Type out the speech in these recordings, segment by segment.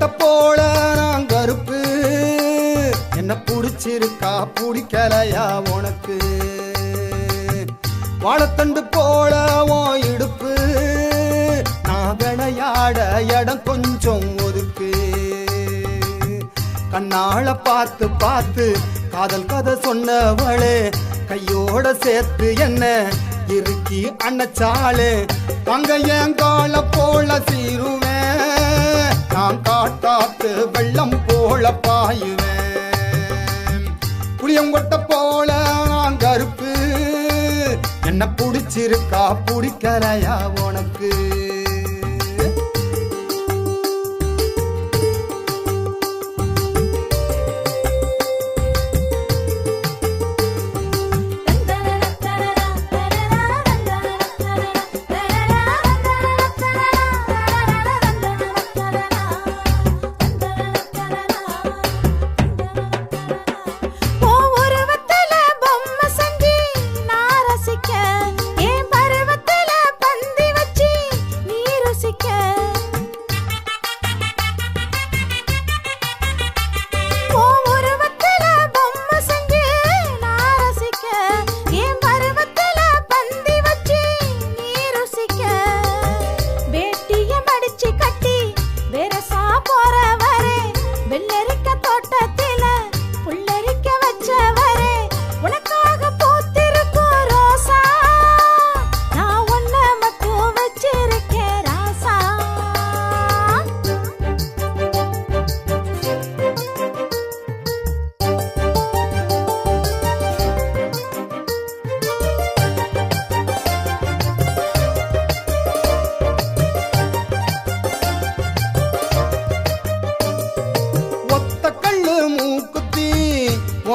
புளியங்கொட்ட போல நான் கருப்பு. என்ன புடிச்சிருக்கா பிடிக்கலையா உனக்கு? வாழத்தண்டு போல உன் இடுப்பு. நான் விளையாட இடம் கொஞ்சம் ஒதுக்கு. கண்ணால பார்த்து பார்த்து காதல் கதை சொன்னவளே கையோட சேர்த்து என்ன இறுக்கி அண்ணச்சாலே தங்க என் கால வெள்ளம் போல பாயுவேன். புளியங்கொட்ட போல நான் கருப்பு. என்ன புடிச்சிருக்கா பிடிக்கலையா உனக்கு? வெள்ளரிக்க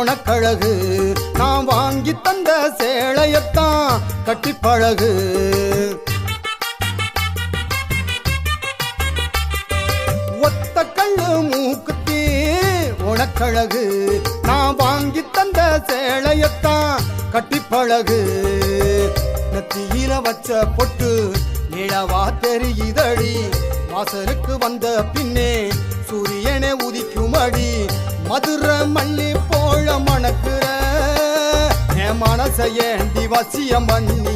உனக்கழகு. நான் வாங்கி தந்த சேலையத்தான் கட்டி பழகு. ஒத்த கல்லு மூக்குத்தி உனக்கழகு. நான் வாங்கி தந்த சேலையத்தான் கட்டி பழகு. நத்தியில வச்ச பொட்டு நிலவா தெரியுதடி. வாசலுக்கு வந்த பின்னே சூரியனை உதிக்கும் அடி மதுர மல்லி போல மணக்குற. என் மனச ஏண்டி வசியம் பண்ணி